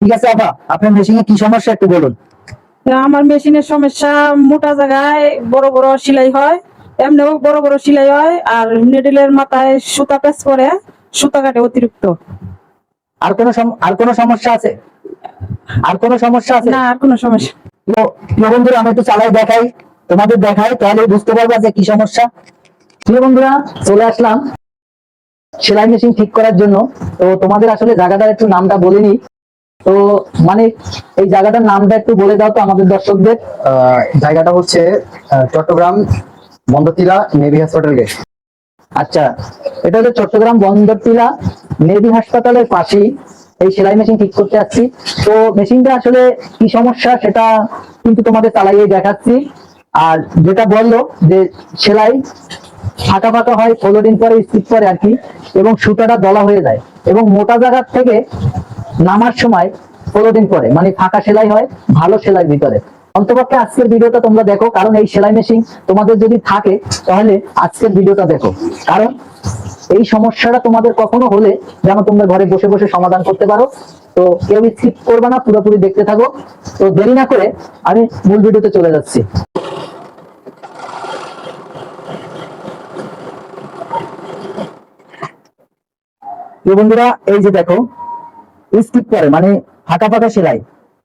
ঠিক আছে আপা আপনার মেশিনে কি সমস্যা একটু বলুন। আমার মেশিনের সমস্যা মোটা জায়গায় বড় বড় সেলাই হয় এমনিও বড় বড় সেলাই হয় আর নেডেলের মাথায় সুতা প্যাচ করে সুতা কাটে অতিরিক্ত। আর কোনো আর কোনো সমস্যা আছে? আর কোনো সমস্যা আছে? না আর কোনো সমস্যা। তো বন্ধুরা আমি একটু চালাই দেখাই তোমাদের দেখাই তাহলে বুঝতে পারবা যে কি সমস্যা। প্রিয় বন্ধুরা চলে আসলাম। সেলাই মেশিন ঠিক করার জন্য। তো তোমাদের আসলে জায়গাটার একটু নামটা বলিনি তো মানে এই জায়গাটার নামটা একটু বলে দাও তো আমাদের দর্শকদের। জায়গাটা হচ্ছে Chattogram Bandartila navy hospital gate. আচ্ছা এটা হলো চট্টগ্রাম বন্দরটিলা নেভি হাসপাতালের পাশেই। এই সেলাই মেশিন ঠিক করতে আসছি। তো মেশিনটা আসলে কি সমস্যা সেটা কিন্তু তোমাদের চালাইয়ে দেখাচ্ছি। আর যেটা বলল যে সেলাই ফাঁকা ফাঁকা হয় ষোলো দিন পরে স্টিচ করে আর কি এবং সুতাটা দলা হয়ে যায়। এবং মোটা জায়গার থেকে নামার সময় ষোলো দিন পরে মানে ফাঁকা সেলাই হয়, ভালো সেলাই ভিতরে। অন্তপক্ষে আজকের ভিডিওটা তোমরা দেখো, কারণ এই সেলাই মেশিন তোমাদের যদি থাকে, তাহলে আজকের ভিডিওটা দেখো। কারণ এই সমস্যাটা তোমাদের কখনো হলে যেন তোমরা ঘরে বসে বসে সমাধান করতে পারো। তো কেউ স্কিপ করবে না, পুরোপুরি দেখতে থাকো। তো দেরি না করে আমি মূল ভিডিওতে চলে যাচ্ছি। বন্ধুরা, এই যে দেখো স্কিপ করে মানে ফাঁকা ফাঁকা সেলাই।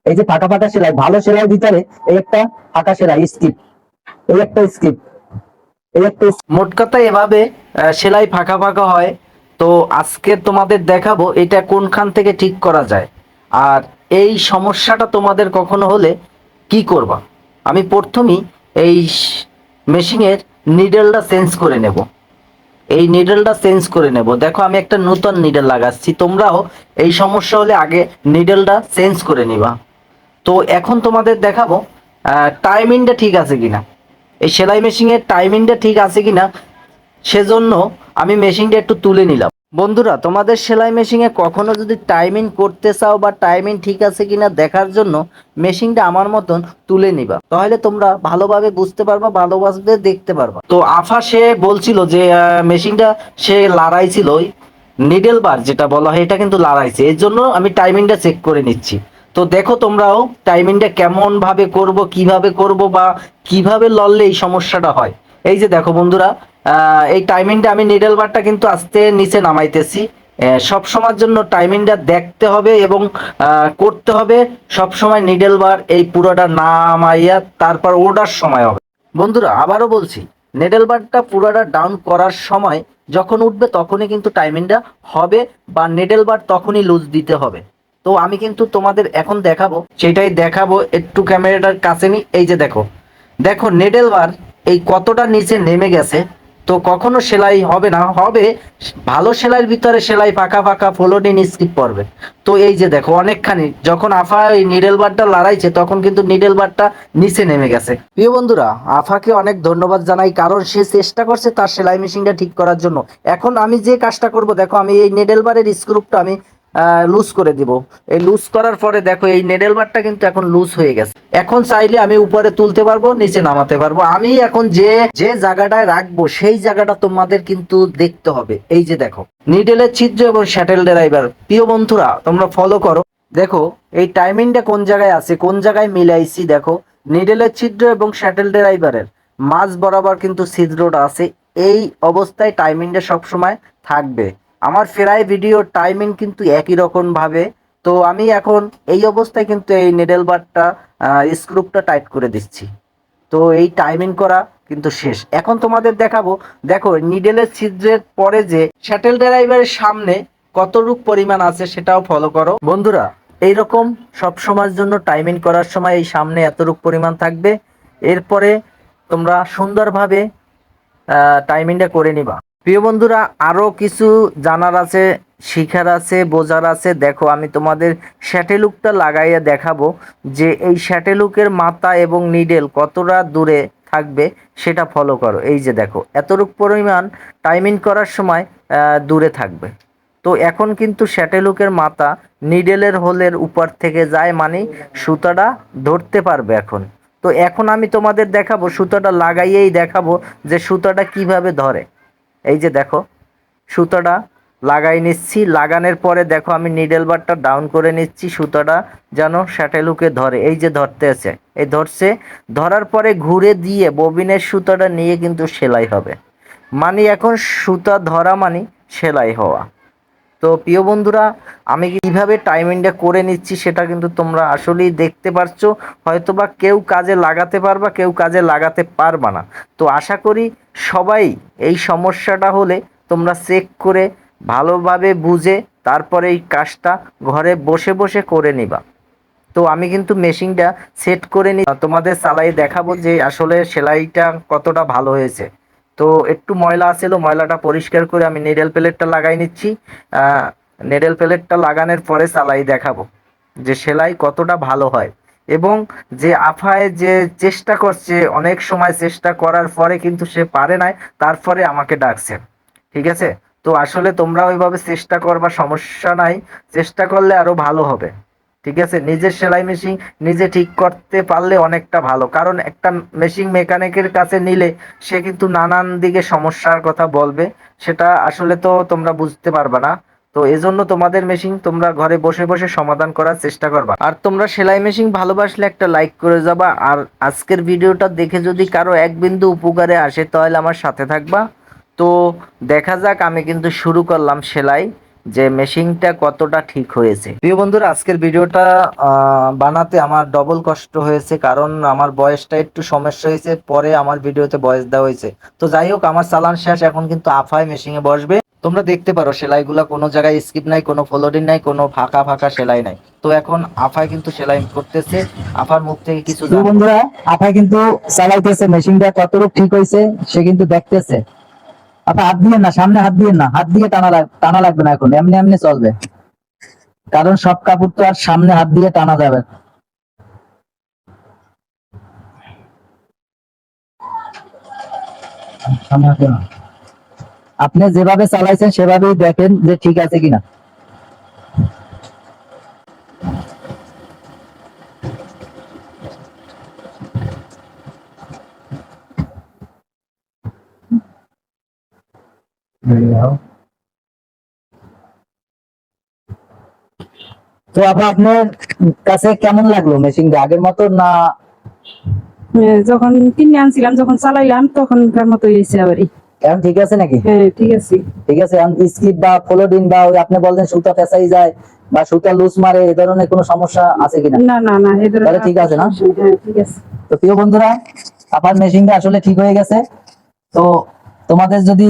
এই যে ফাঁকা ফাঁকা সেলাই, ভালো সেলাই ভিতরে এই একটা ফাঁকা সেলাই স্কিপ, এই একটা স্কিপ, এই একটা মোট কথা এভাবে সেলাই ফাঁকা ফাঁকা হয়। তো আজকে তোমাদের দেখাবো এটা কোনখান থেকে ঠিক করা যায়। আর এই সমস্যাটা তোমাদের কখনো হলে কি করবা? আমি প্রথমেই এই মেশিনের নিডেলটা চেঞ্জ করে নেব। এই নিডেলটা চেঞ্জ করে নেব। দেখো, আমি একটা নতুন নিডেল লাগাচ্ছি। তোমরাও এই সমস্যা হলে আগে নিডেলটা চেঞ্জ করে নিবা। তো এখন তোমাদের দেখাবো টাইমিংটা ঠিক আছে কিনা। এই সেলাই মেশিনের টাইমিংটা ঠিক আছে কিনা, সেজন্য আমি মেশিনটা একটু তুলে নিলাম। বন্ধুরা, তোমাদের সেলাই মেশিনে কখনো যদি টাইমিং করতে চাও বা টাইমিং ঠিক আছে কিনা দেখার জন্য মেশিনটা আমার মতন তুলে নিবা। তাহলে তোমরা ভালোভাবে বুঝতে পারবা, ভালোভাবে দেখতে পারবা। তো আফা সে বলছিল যে মেশিনটা সে লড়াইছিল নিডেল বার যেটা বলা হয়, এটা কিন্তু লড়াইছে। এর জন্য আমি টাইমিংটা চেক করে নিচ্ছি। তো দেখো তোমরাও টাইমিংটা কেমন ভাবে করব, কীভাবে করব বা কীভাবে লড়লে এই সমস্যাটা হয়। এই যে দেখো বন্ধুরা এই টাইমিংটা আমি নিডেল বারটা কিন্তু আস্তে নিচে নামাইতেছি। সব সময়ের জন্য টাইমিংটা দেখতে হবে এবং করতে হবে। সব সময় নিডেল বার এই পুরোটা নামাইয়া তারপর ওঠার সময় হবে। বন্ধুরা, আবারও বলছি নেডেল বারটা পুরোটা ডাউন করার সময় যখন উঠবে তখনই কিন্তু টাইমিংটা হবে বা নেডেল বার তখনই লুজ দিতে হবে। তো আমি কিন্তু তোমাদের এখন দেখাবো, সেটাই দেখাবো একটু ক্যামেরাটার কাছে নি, এই যে দেখো। দেখো নেডেল বার এই কতটা নিচে নেমে গেছে তো কখনো সেলাই হবে না, হবে, ভালো সেলাইয়ের ভিতরে সেলাই পাকা পাকা ফোলোডিন স্কিপ পড়বে তো এই যে দেখো, অনেকখানি, যখন আফা এই নিডেল বারটা লড়াইছে, তখন কিন্তু নিডেল বারটা নিচে নেমে গেছে। প্রিয় বন্ধুরা, আফাকে অনেক ধন্যবাদ জানাই, কারণ সে চেষ্টা করছে তার সেলাই মেশিনটা ঠিক করার জন্য। এখন আমি যে কাজটা করব, দেখো, আমি এই নিডেল বারের স্ক্রুপটা আমি লুজ করে দিব। এই লুজ করার পরে দেখো, এই নেডেল বারটা কিন্তু এখন লুজ হয়ে গেছে। এখন চাইলে আমি উপরে তুলতে পারব, নিচে নামাতে পারব। আমি এখন যে যে জায়গাটায় রাখব, সেই জায়গাটা তোমাদের কিন্তু দেখতে হবে। এই যে দেখো নিডেলের ছিদ্র এবং শ্যাটেল ড্রাইভার প্রিয় বন্ধুরা, তোমরা ফলো করো। দেখো, এই টাইমিংটা কোন জায়গায় আছে, কোন জায়গায় মিলাইছি, দেখো। নিডেলের ছিদ্র এবং শ্যাটেল ড্রাইভারের মাঝ বরাবর কিন্তু ছিদ্রটা আছে। এই অবস্থায় টাইমিংটা সবসময় থাকবে। আমার ফেরাই ভিডিও টাইমিং কিন্তু একই রকম ভাবে তো আমি এখন এই অবস্থায় কিন্তু এই নেডেল বারটা স্ক্রুপটা টাইট করে দিচ্ছি। তো এই টাইমিং করা কিন্তু শেষ। এখন তোমাদের দেখাবো, দেখো নিডেলের ছিদ্রের পরে যে শ্যাটেল ড্রাইভারের সামনে কতটুক পরিমাণ আছে সেটাও ফলো করো। বন্ধুরা, এইরকম সব সময়ের জন্য টাইমিং করার সময় এই সামনে এতটুক পরিমাণ থাকবে। এরপরে তোমরা সুন্দরভাবে টাইমিংটা করে নিবা। প্রিয় বন্ধুরা আরও কিছু জানার আছে, শিখার আছে, বোঝার আছে। দেখো, আমি তোমাদের শ্যাটেলুকটা লাগাইয়া দেখাবো যে এই শ্যাটেলুকের মাথা এবং নিডেল কতটা দূরে থাকবে সেটা ফলো করো। এই যে দেখো, এতটুক পরিমাণ টাইমিং করার সময় দূরে থাকবে। তো এখন কিন্তু শ্যাটেলুকের মাথা নিডেলের হোলের উপর থেকে যায় মানে সুতাটা ধরতে পারবে এখন। তো এখন আমি তোমাদের দেখাবো, সুতাটা লাগাইয়েই দেখাবো যে সুতাটা কীভাবে ধরে। এই যে দেখো, সুতাটা লাগাই নিচ্ছি। লাগানোর পরে দেখো, আমি নিডেল বারটা ডাউন করে নিচ্ছি। সুতাটা যেন স্যাটেলুকে ধরে। এই যে ধরতে আছে। এই ধরছে। ধরার পরে ঘুরে দিয়ে ববিনের সুতাটা নিয়ে কিন্তু সেলাই হবে। মানে এখন সুতা ধরা মানে সেলাই হওয়া। তো প্রিয় বন্ধুরা, আমি কীভাবে টাইমিংটা করে নিচ্ছি সেটা কিন্তু তোমরা আসলেই দেখতে পারছ। হয়তোবা কেউ কাজে লাগাতে পারবা, কেউ কাজে লাগাতে পারবা না। তো আশা করি সবাই এই সমস্যাটা হলে তোমরা চেক করে ভালোভাবে বুঝে তারপরে এই কাজটা ঘরে বসে বসে করে নিবা। তো আমি কিন্তু মেশিনটা সেট করে নি। তোমাদের চালাই দেখাবো যে আসলে সেলাইটা কতটা ভালো হয়েছে। তো একটু ময়লা আছিল ময়লাটা পরিষ্কার করে আমি নেডেল প্লেটটা লাগাই নিচ্ছি। নেডেল প্লেটটা লাগানোর পরে চালাই দেখাবো যে সেলাই কতটা ভালো হয়। এবং যে আফায় যে চেষ্টা করছে, অনেক সময় চেষ্টা করার পরে কিন্তু সে পারে নাই, তারপরে আমাকে ডাকছে। ঠিক আছে? তো আসলে তোমরা ওইভাবে চেষ্টা করবার সমস্যা নাই। চেষ্টা করলে আরও ভালো হবে। ঠিক আছে? নিজের সেলাই মেশিন নিজে ঠিক করতে পারলে অনেকটা ভালো। কারণ একটা মেশিন মেকানিকের কাছে নিলে সে কিন্তু নানান দিকে সমস্যার কথা বলবে। সেটা আসলে তো তোমরা বুঝতে পারবে না। তো এজন্য তোমাদের মেশিন তোমরা ঘরে বসে বসে সমাধান করার চেষ্টা করবা। আর তোমরা সেলাই মেশিন ভালোবাসলে একটা লাইক করে যাবা। আর আজকের ভিডিওটা দেখে যদি কারও এক বিন্দু উপকারে আসে, তাহলে আমার সাথে থাকবা। তো দেখা যাক, আমি কিন্তু শুরু করলাম সেলাই। যে মেশিনটা কতটা ঠিক হয়েছে। প্রিয় বন্ধুরা আজকের ভিডিওটা বানাতে আমার ডবল কষ্ট হয়েছে কারণ আমার বয়সটা একটু সমস্যা হয়েছে পরে আমার ভিডিওতে বয়স দেওয়া হয়েছে। তো যাই হোক আমার চালান শেষ এখন কিন্তু আফাই মেশিনে বসবে। তোমরা দেখতে পারো সেলাইগুলো কোনো জায়গায় স্কিপ নাই কোনো ফলোডিন নাই কোনো ফাঁকা ফাঁকা সেলাই নাই। তো এখন আফাই কিন্তু সেলাই করতেছে আফার মুখ থেকে কিছু বন্ধুরা আপা কিন্তু চালাইতেছে মেশিনটা কতটুকু ঠিক হয়েছে সে কিন্তু দেখতেছে। আপা, হাত দিয়ে না, সামনে হাত দিয়ে না। হাত দিয়ে টানা টানা লাগবে না এখন, এমনি এমনি চলবে। কারণ সব কাপড় তো আর সামনে হাত দিয়ে টানা যাবে। আপনি যেভাবে চালাইছেন, সেভাবেই দেখেন যে ঠিক আছে কিনা। তো আপা আপনার কাছে কেমন লাগল মেশিনটা আগের মতো না? যখন কিনে আনছিলাম যখন চালাইলাম তখনকার মতো হয়েছে এখন ঠিক আছে নাকি? হ্যাঁ ঠিক আছে। ঠিক আছে এখন স্কিপ বা ফলোডিন বা ওই আপনি সুতা ফেসাই যায় বা সুতা লুজ মারে এই ধরনের কোনো সমস্যা আছে কিনা? না না না তাহলে ঠিক আছে না? হ্যাঁ ঠিক আছে। তো প্রিয় বন্ধুরা আপনার মেশিনটা আসলে ঠিক হয়ে গেছে। তো তোমাদের যদি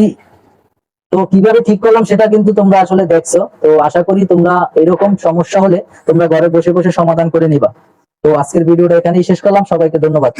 তো কীভাবে ঠিক করলাম সেটা কিন্তু তোমরা আসলে দেখছ। তো আশা করি তোমরা এরকম সমস্যা হলে তোমরা ঘরে বসে বসে সমাধান করে নিবা। তো আজকের ভিডিওটা এখানেই শেষ করলাম। সবাইকে ধন্যবাদ।